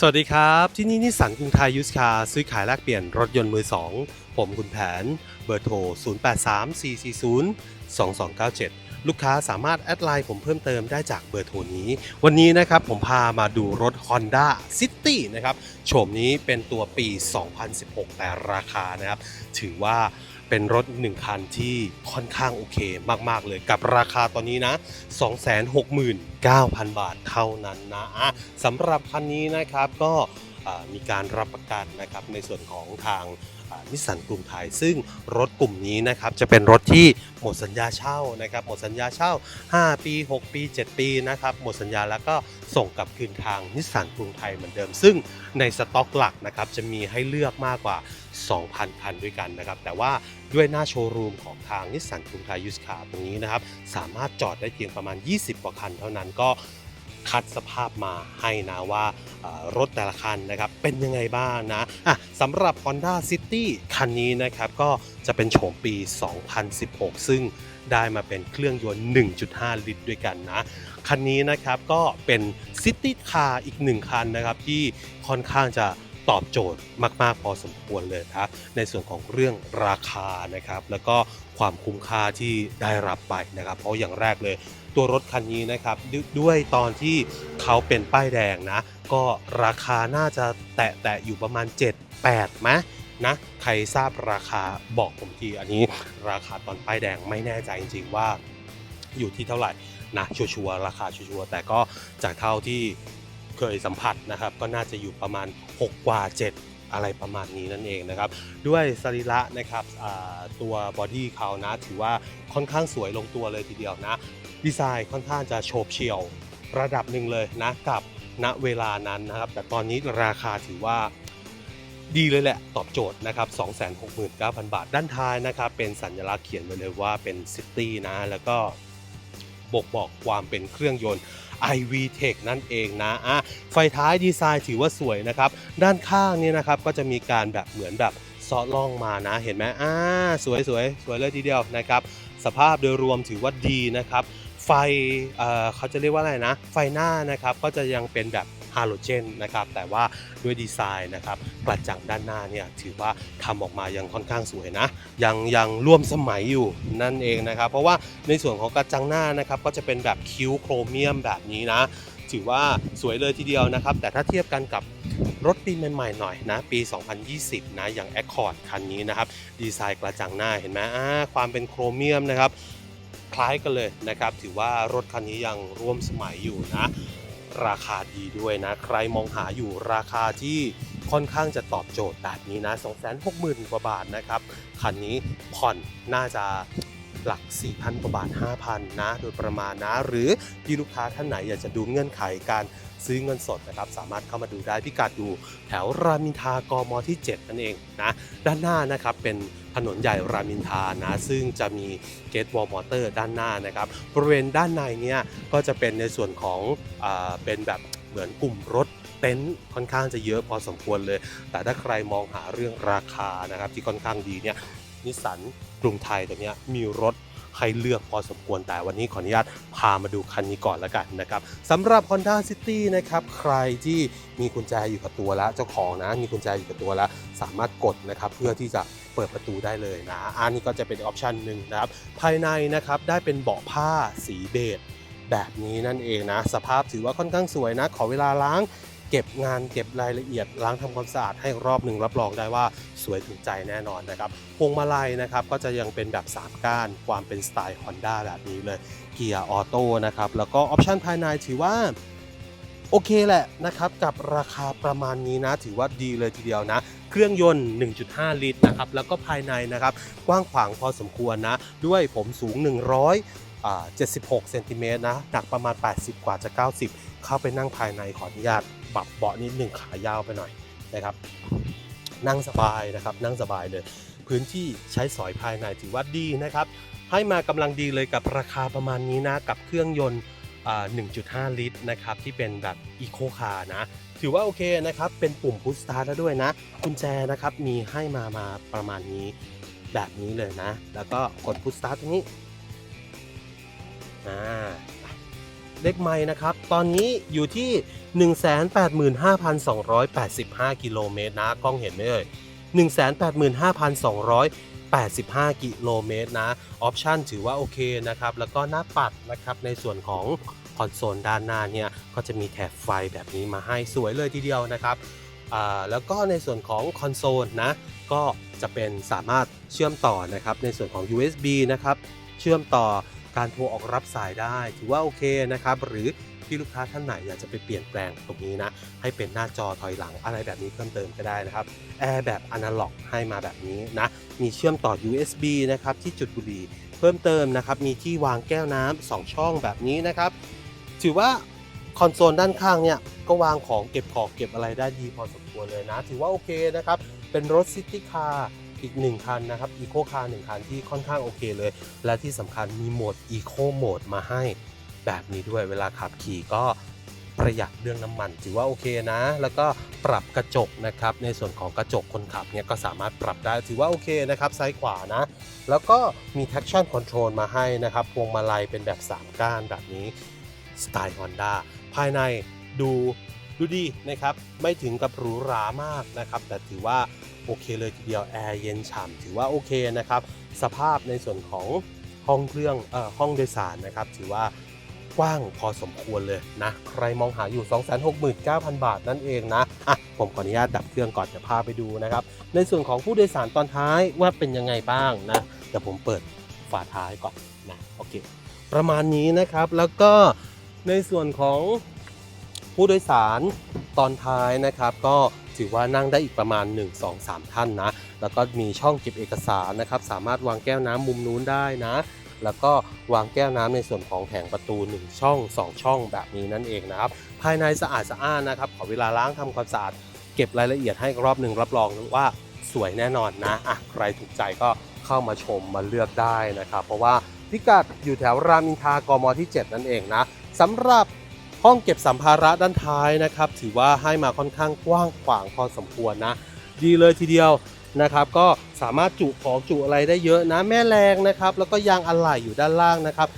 สวัสดีครับ ที่นี่นิสสันกรุงไทยยูสคาซื้อขายแลกเปลี่ยนรถยนต์มือ 2 ผมคุณแผน เบอร์โทร 0834402297 ลูกค้าสามารถแอดไลน์ผมเพิ่มเติมได้จากเบอร์โทรนี้ วันนี้นะครับผมพามาดูรถ Honda City นะครับโฉมนี้เป็นตัวปี 2016 แต่ราคานะครับ ถือว่าเป็นรถหนึ่งคันที่ค่อนข้างโอเคมาก ๆ เลยกับราคาตอนนี้นะ 269,000 บาทเท่านั้นนะสำหรับคันนี้นะครับก็มีการรับประกันนะครับในส่วนของทาง นิสสันกรุงไทย ซึ่งรถกลุ่มนี้นะครับจะเป็นรถที่หมดสัญญาเช่านะครับหมดสัญญาเช่า 5 ปี 6 ปี 7 ปีนะครับหมดสัญญาแล้วก็ส่งกลับคืนทางนิสสันกรุงไทยเหมือนเดิม ซึ่งในสต็อกหลักนะครับจะมีให้เลือกมากกว่า 2,000 คันด้วยกันนะครับแต่ว่าด้วยหน้าโชว์รูมของทางนิสสันกรุงไทยยูสคาตรงนี้นะครับสามารถจอดได้เพียงประมาณ 20 กว่าคันเท่านั้นก็ คัดสภาพมาให้นะว่ารถแต่ละคันนะครับเป็นยังไงบ้างนะอะสำหรับ Honda City คันนี้นะครับก็จะเป็นโฉมปี 2016 ซึ่งได้มาเป็นเครื่องยนต์ 1.5 ลิตรด้วยกันนะ คันนี้นะครับก็เป็นซิตี้คาร์อีกหนึ่งคันนะครับที่ค่อนข้างจะ ตอบโจทย์มาก ๆ พอสมควรเลยครับในส่วนของเรื่องราคานะครับ แล้วก็ความคุ้มค่าที่ได้รับไปนะครับ เพราะอย่างแรกเลยตัวรถคันนี้นะครับดด้วยตอนที่เขาเป็นป้ายแดงนะ ก็ราคาน่าจะแตะแตะอยู่ประมาณ 7-8ไหมนะใครทราบราคาบอกผมทีอันนี้ราคาตอนป้ายแดงไม่แน่ใจจริง ๆ ว่าอยู่ที่เท่าไหร่นะชัวร์ราคาชัวร์แต่ก็จากเท่าที่ เคยสัมผัสนะครับ ก็น่าจะอยู่ประมาณ 6 กว่า 7 อะไรประมาณนี้นั่นเองนะครับ ด้วยสรีระนะครับตัวบอดี้เขานะ ถือว่าค่อนข้างสวยลงตัวเลยทีเดียวนะ ดีไซน์ค่อนข้างจะโฉบเฉี่ยวระดับหนึ่งเลยนะกับณเวลานั้นนะครับ แต่ตอนนี้ราคาถือว่าดีเลยแหละ ตอบโจทย์นะครับ 269,000 บาท ด้านท้ายนะครับ เป็นสัญลักษณ์เขียนไว้เลยว่าเป็นซิตี้นะ แล้วก็บ่งบอกความเป็นเครื่องยนต์ iV Tech นั่นเองนะอะไฟท้ายดีไซน์ถือว่าสวยนะครับ ด้านข้างเนี่ยนะครับก็จะมีการแบบเหมือนแบบซอล่องมานะเห็นไหมอ่าสวยสวยสวยเลยทีเดียวนะครับ สภาพโดยรวมถือว่าดีนะครับ ไฟเเขาจะเรียกว่าอะไรนะ ไฟหน้านะครับก็จะยังเป็นแบบ ฮาโลเจนนะครับแต่ว่าด้วยดีไซน์นะครับกระจังด้านหน้าเนี่ยถือว่าทำออกมายังค่อนข้างสวยนะ ยังยังร่วมสมัยอยู่นั่นเองนะครับ เพราะว่าในส่วนของกระจังหน้านะครับก็จะเป็นแบบคิ้วโครเมียมแบบนี้นะถือว่าสวยเลยทีเดียวนะครับ แต่ถ้าเทียบกันกับรถปีใหม่ๆหน่อยนะ ปี 2020 นะอย่าง Accord คันนี้นะครับดีไซน์กระจังหน้าเห็นไหมอ่าความเป็นโครเมียมนะครับ คล้ายกันเลยนะครับ ถือว่ารถคันนี้ยังร่วมสมัยอยู่นะ ราคาดีด้วยนะ ใครมองหาอยู่ราคาที่ค่อนข้างจะตอบโจทย์แบบนี้นะ 260,000กว่าบาทนะครับ คันนี้ผ่อนน่าจะ หลัก 4,000 กว่าบาท 5,000 นะ โดยประมาณนะ หรือที่ลูกค้าท่านไหนอยากจะดูเงื่อนไขการซื้อเงินสดนะครับสามารถเข้ามาดูได้พิกัดอยู่แถวรามินทากมที่ 7 นั่นเองนะด้านหน้านะครับเป็นถนนใหญ่รามินทานะซึ่งจะมีเกตวอลมอเตอร์ด้านหน้านะครับบริเวณด้านในเนี่ยก็จะเป็นในส่วนของอเป็นแบบเหมือนกลุ่มรถเต็นท์ค่อนข้างจะเยอะพอสมควรเลย แต่ถ้าใครมองหาเรื่องราคานะครับที่ค่อนข้างดีเนี่ย นิสสันกรุงไทยตัวนี้มีรถให้เลือกพอสมควรแต่วันนี้ขออนุญาตพามาดูคันนี้ก่อนแล้วกันนะครับสำหรับ Honda City นะครับใครที่มีกุญแจอยู่กับตัวแล้วเจ้าของนะมีกุญแจอยู่กับตัวแล้ว สามารถกดนะครับเพื่อที่จะเปิดประตูได้เลยนะอันนี้ก็จะเป็นออปชันหนึ่งนะครับภายในนะครับได้เป็นเบาะผ้าสีเบจแบบนี้นั่นเองนะ สภาพถือว่าค่อนข้างสวยนะ ขอเวลาล้าง เก็บงานเก็บรายละเอียดล้างทำความสะอาดให้รอบหนึ่งรับรองได้ว่าสวยถึงใจแน่นอนนะครับพวงมาลัยนะครับก็จะยังเป็นแบบ3ก้านความเป็นสไตล์ Honda แบบนี้เลยเกียร์ออโต้นะครับแล้วก็ออปชันภายในถือว่าโอเคแหละนะครับกับราคาประมาณนี้นะ ถือว่าดีเลยทีเดียวนะ เครื่องยนต์ 1.5 ลิตรนะครับแล้วก็ภายในนะครับกว้างขวางพอสมควรนะ ด้วยผมสูง 100 76เซนติเมตรนะหนักประมาณ 80 กว่าจะ 90 เข้าไปนั่งภายในขออนุญาต ปรับเบาะนิดหนึ่งขายาวไปหน่อยนะครับ นั่งสบายนะครับ นั่งสบายเลย พื้นที่ใช้สอยภายในถือว่าดีนะครับ ให้มากำลังดีเลยกับราคาประมาณนี้นะ กับเครื่องยนต์อ่า1.5 ลิตรนะครับ ที่เป็นแบบอีโคคาร์นะ ถือว่าโอเคนะครับ เป็นปุ่มพุชสตาร์ทแล้วด้วยนะกุญแจนะครับมีให้มามาประมาณนี้แบบนี้เลยนะ แล้วก็กดพุชสตาร์ทตรงนี้อ่าเลขไม้นะครับ ตอนนี้อยู่ที่ 185,285 กิโลเมตรนะกล้องเห็นไหมเอ่ย185,285 กิโลเมตรนะออปชันถือว่าโอเคนะครับ แล้วก็หน้าปัดนะครับในส่วนของคอนโซลด้านหน้าเนี่ยก็จะมีแถบไฟแบบนี้มาให้สวยเลยทีเดียวนะครับแล้วก็ในส่วนของคอนโซลนะก็จะเป็นสามารถเชื่อมต่อนะครับในส่วนของ USB นะครับ เชื่อมต่อการโทรออกรับสายได้ ถือว่าโอเคนะครับ หรือ พี่ลูกค้าท่านไหนอยากจะไปเปลี่ยนแปลงตรงนี้นะ ให้เป็นหน้าจอถอยหลังอะไรแบบนี้เพิ่มเติมก็ได้นะครับแอร์แบบอนาล็อกให้มาแบบนี้นะมีเชื่อมต่อ USB นะครับที่จุดบุหรี่เพิ่มเติมนะครับมีที่วางแก้วน้ำสองช่องแบบนี้นะครับ ถือว่าคอนโซลด้านข้างเนี่ยก็วางของเก็บของเก็บอะไรได้ดีพอสมควรเลยนะ ถือว่าโอเคนะครับเป็นรถซิตี้คาร์อีกหนึ่งคันนะครับอีโคคาร์หนึ่งคันที่ค่อนข้างโอเคเลย และที่สำคัญมีโหมดอีโคโหมดมาให้ แบบนี้ด้วยเวลาขับขี่ก็ประหยัดเรื่องน้ำมัน ถือว่าโอเคนะ แล้วก็ปรับกระจกนะครับ ในส่วนของกระจกคนขับเนี่ยก็สามารถปรับได้ถือว่าโอเคนะครับ ซ้ายขวานะ แล้วก็มี traction control มาให้นะครับ พวงมาลัยเป็นแบบ 3 ก้านแบบนี้สไตล์ Honda ภายในดูดูดีนะครับ ไม่ถึงกับหรูหรามากนะครับ แต่ถือว่าโอเคเลยทีเดียวแอร์เย็นฉ่ำถือว่าโอเคนะครับ สภาพในส่วนของห้องเครื่องเอ่อห้องโดยสารนะครับ ถือว่า กว้างพอสมควรเลยนะ ใครมองหาอยู่ 269,000 บาทนั่นเองนะอะผมขออนุญาตดับเครื่องก่อนจะพาไปดูนะครับ ในส่วนของผู้โดยสารตอนท้ายว่าเป็นยังไงบ้างนะเดี๋ยวผมเปิดฝาท้ายก่อนนะโอเค ประมาณนี้นะครับแล้วก็ในส่วนของผู้โดยสารตอนท้ายนะครับ ก็ถือว่านั่งได้อีกประมาณ 1 2 3 ท่านนะ แล้วก็มีช่องเก็บเอกสารนะครับ สามารถวางแก้วน้ำมุมนู้นได้นะ แล้วก็วางแก้วน้ำในส่วนของแผงประตู 1 ช่อง 2 ช่องแบบนี้นั่นเองนะครับ ภายในสะอาดสะอ้านนะครับ ขอเวลาล้างทำความสะอาดเก็บรายละเอียดให้รอบหนึ่งรับรองว่าสวยแน่นอนนะอะใครถูกใจก็เข้ามาชมมาเลือกได้นะครับ เพราะว่าพิกัดอยู่แถวรามอินทากมที่ 7 นั่นเองนะสำหรับห้องเก็บสัมภาระด้านท้ายนะครับ ถือว่าให้มาค่อนข้างกว้างขวางพอสมควรนะ ดีเลยทีเดียว นะครับก็สามารถจุของจุอะไรได้เยอะนะแม่แรงนะครับแล้วก็ยางอะไหล่อยู่ด้านล่างนะครับ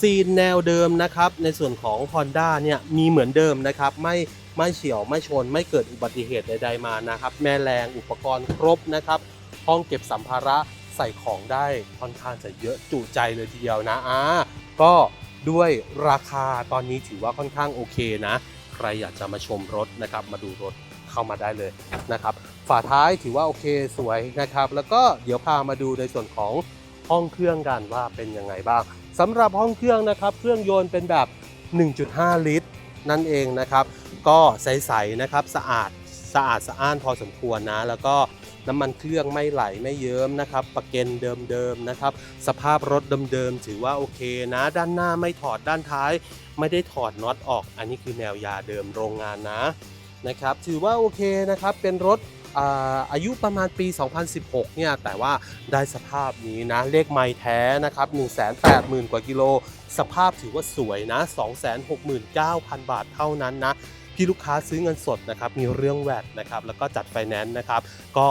ซีนแนวเดิมนะครับในส่วนของ Honda เนี่ยมีเหมือนเดิมนะครับไม่ไม่เฉียวไม่ชนไม่เกิดอุบัติเหตุใดๆมานะครับแม่แรงอุปกรณ์ครบนะครับห้องเก็บสัมภาระใส่ของได้ค่อนข้างจะเยอะจุใจเลยทีเดียวนะอ่าก็ด้วยราคาตอนนี้ถือว่าค่อนข้างโอเคนะ ใครอยากจะมาชมรถนะครับ มาดูรถเข้ามาได้เลยนะครับ ฝาท้ายถือว่าโอเคสวยนะครับ แล้วก็เดี๋ยวพามาดูในส่วนของห้องเครื่องกันว่าเป็นยังไงบ้างสำหรับห้องเครื่องนะครับ เครื่องยนต์เป็นแบบ 1.5 ลิตร นั่นเองนะครับ ก็ใสๆนะครับสะอาดสะอาดสะอ้านพอสมควรนะ แล้วก็น้ำมันเครื่องไม่ไหลไม่เยิ้มนะครับ ประเกนเดิมๆนะครับ สภาพรถเดิมๆถือว่าโอเคนะ ด้านหน้าไม่ถอดด้านท้าย ไม่ได้ถอดน็อตออก อันนี้คือแนวยาเดิมโรงงานนะนะครับ ถือว่าโอเคนะครับ เป็นรถ อายุประมาณปี 2016 เนี่ย แต่ว่าได้สภาพนี้นะ เลขไม้แท้นะครับ 180,000 กว่ากิโล สภาพถือว่าสวยนะ 269,000 บาทเท่านั้นนะ พี่ลูกค้าซื้อเงินสดนะครับ มีเรื่องแวดนะครับ แล้วก็จัดไฟแนนซ์นะครับ ก็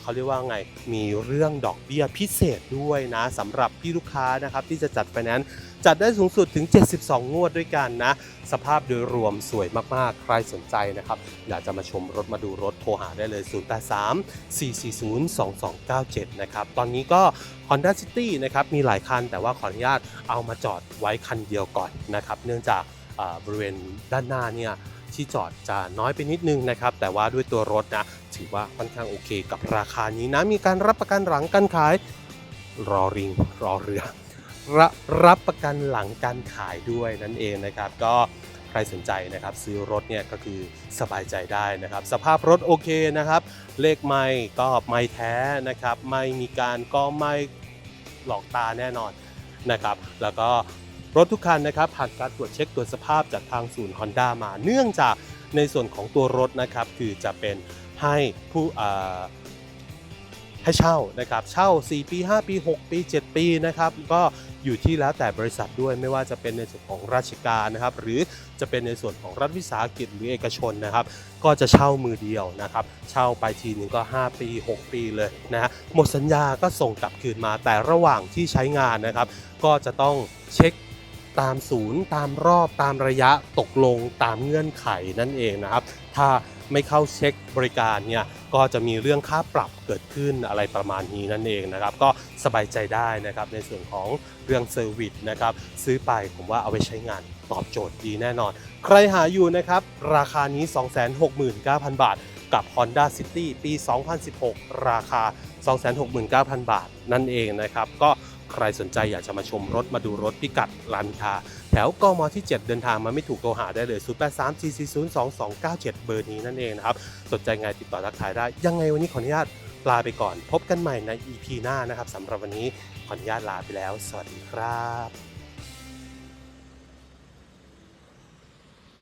เขาเรียกว่าไง มีเรื่องดอกเบี้ยพิเศษด้วยนะสำหรับพี่ลูกค้านะครับที่จะจัดไฟแนนซ์ จัดได้สูงสุดถึง 72 งวดด้วยกันนะ สภาพโดยรวมสวยมากๆ ใครสนใจนะครับ อยากจะมาชมรถมาดูรถโทรหาได้เลย 083 440 2297 นะครับ ตอนนี้ก็ Honda City นะครับ มีหลายคัน แต่ว่าขออนุญาตเอามาจอดไว้คันเดียวก่อนนะครับ เนื่องจากบริเวณด้านหน้าเนี่ยที่จอดจะน้อยไปนิดนึงนะครับ แต่ว่าด้วยตัวรถนะถือว่าค่อนข้างโอเคกับราคานี้นะ มีการรับประกันหลังการขายรอริงรอเรือ รรับประกันหลังการขายด้วยนั่นเองนะครับ ก็ใครสนใจนะครับซื้อรถเนี่ยก็คือสบายใจได้นะครับ สภาพรถโอเคนะครับ เลขไม่ก็ไม่แท้นะครับ ไม่มีการก็ไม่หลอกตาแน่นอนนะครับ แล้วก็รถทุกคันนะครับผ่านการตรวจเช็คตรวจสภาพจากทางศูนย์ Honda มา เนื่องจากในส่วนของตัวรถนะครับคือจะเป็นให้ผู้ให้เช่านะครับเช่า 4 ปี 5 ปี 6 ปี 7 ปีนะครับก็ อยู่ที่แล้วแต่บริษัทด้วยไม่ว่าจะเป็นในส่วนของราชการนะครับ หรือจะเป็นในส่วนของรัฐวิสาหกิจหรือเอกชนนะครับ ก็จะเช่ามือเดียวนะครับ เช่าไปทีหนึ่งก็ 5 ปี 6 ปีเลยนะฮะหมดสัญญาก็ส่งกลับคืนมา แต่ระหว่างที่ใช้งานนะครับ ก็จะต้องเช็คตามศูนย์ ตามรอบตามระยะตกลงตามเงื่อนไขนั่นเองนะครับ ถ้า ไม่เข้าเช็คบริการเนี่ยก็จะมีเรื่องค่าปรับเกิดขึ้นอะไรประมาณนี้นั่นเองนะครับ ก็สบายใจได้นะครับในส่วนของเรื่องเซอร์วิสนะครับซื้อไปผมว่าเอาไปใช้งานตอบโจทย์ดีแน่นอน ใครหาอยู่นะครับ ราคานี้ 269,000 บาท กับ Honda City ปี 2016 ราคา 269,000 บาทนั่นเองนะครับ ก็ ใครสนใจอยากจะมาชมรถมาดูรถพิกัดรานทราแถวกมที่ 7 เดินทางมาไม่ถูกโทรหาได้เลย083 440 2297 เบอร์นี้นั่นเองนะครับ สนใจไงติดต่อทักทายได้ ยังไงวันนี้ขออนุญาตลาไปก่อน พบกันใหม่ใน EP หน้านะครับสำหรับวันนี้ขออนุญาตลาไปแล้ว สวัสดีครับ